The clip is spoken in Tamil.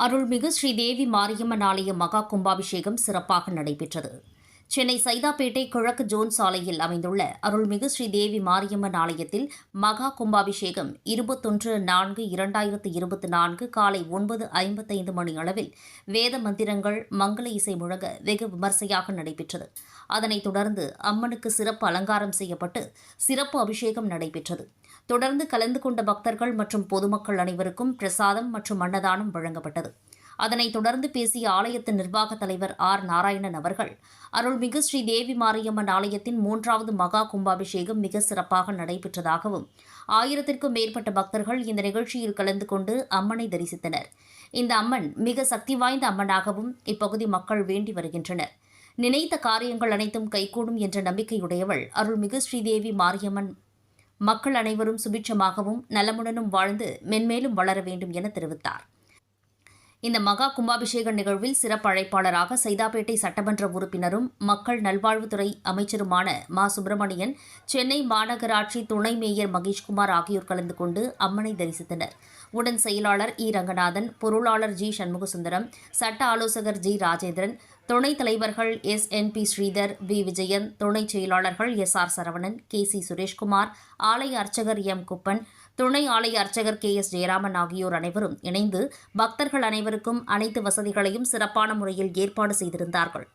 அருள்மிகு ஸ்ரீ தேவி மாரியம்மன் ஆலய மகா கும்பாபிஷேகம் சிறப்பாக நடைபெற்றது. சென்னை சைதாப்பேட்டை கிழக்கு ஜோன் சாலையில் அமைந்துள்ள அருள்மிகு ஸ்ரீ தேவி மாரியம்மன் ஆலயத்தில் மகா கும்பாபிஷேகம் இருபத்தொன்று நான்கு இரண்டாயிரத்து இருபத்தி நான்கு காலை ஒன்பது ஐம்பத்தைந்து மணி அளவில் வேத மந்திரங்கள் மங்கள இசை முழங்க வெகு விமர்சையாக நடைபெற்றது. அதனைத் தொடர்ந்து அம்மனுக்கு சிறப்பு அலங்காரம் செய்யப்பட்டு சிறப்பு அபிஷேகம் நடைபெற்றது. தொடர்ந்து கலந்து கொண்ட பக்தர்கள் மற்றும் பொதுமக்கள் அனைவருக்கும் பிரசாதம் மற்றும் அன்னதானம் வழங்கப்பட்டது. அதனைத் தொடர்ந்து பேசிய ஆலயத்தின் நிர்வாக தலைவர் ஆர். நாராயணன் அவர்கள் அருள்மிகு ஸ்ரீ தேவி மாரியம்மன் ஆலயத்தின் மூன்றாவது மகா கும்பாபிஷேகம் மிக சிறப்பாக நடைபெற்றதாகவும் ஆயிரத்திற்கும் மேற்பட்ட பக்தர்கள் இந்த நிகழ்ச்சியில் கலந்து கொண்டு அம்மனை தரிசித்தனர். இந்த அம்மன் மிக சக்தி வாய்ந்த அம்மனாகவும் இப்பகுதி மக்கள் வேண்டி வருகின்றனர். நினைத்த காரியங்கள் அனைத்தும் கைகூடும் என்ற நம்பிக்கையுடையவள் அருள்மிகு ஸ்ரீதேவி மாரியம்மன். மக்கள் அனைவரும் சுபிட்சமாகவும் நலமுடனும் வாழ்ந்து மென்மேலும் வளர வேண்டும் என தெரிவித்தார். இந்த மகா கும்பாபிஷேக நிகழ்வில் சிறப்பு அழைப்பாளராக சைதாப்பேட்டை சட்டமன்ற உறுப்பினரும் மக்கள் நல்வாழ்வுத்துறை அமைச்சருமான மா. சுப்பிரமணியன் சென்னை மாநகராட்சி துணை மேயர் மகேஷ்குமார் ஆகியோர் கலந்து கொண்டு அம்மனை தரிசித்தனர். உடன் செயலாளர் இ. ரங்கநாதன் பொருளாளர் ஜி. சண்முகசுந்தரம் சட்ட ஆலோசகர் ஜி. ராஜேந்திரன் துணைத் தலைவர்கள் S. N. P. Sridhar V. Vijayan துணைச் செயலாளர்கள் S. R. Saravanan K. C. Sureshkumar ஆலய அர்ச்சகர் எம். குப்பன் துணை ஆலய அர்ச்சகர் கே எஸ் ஜெயராமன் ஆகியோர் அனைவரும் இணைந்து பக்தர்கள் அனைவருக்கும் அனைத்து வசதிகளையும் சிறப்பான முறையில் ஏற்பாடு செய்திருந்தார்கள்.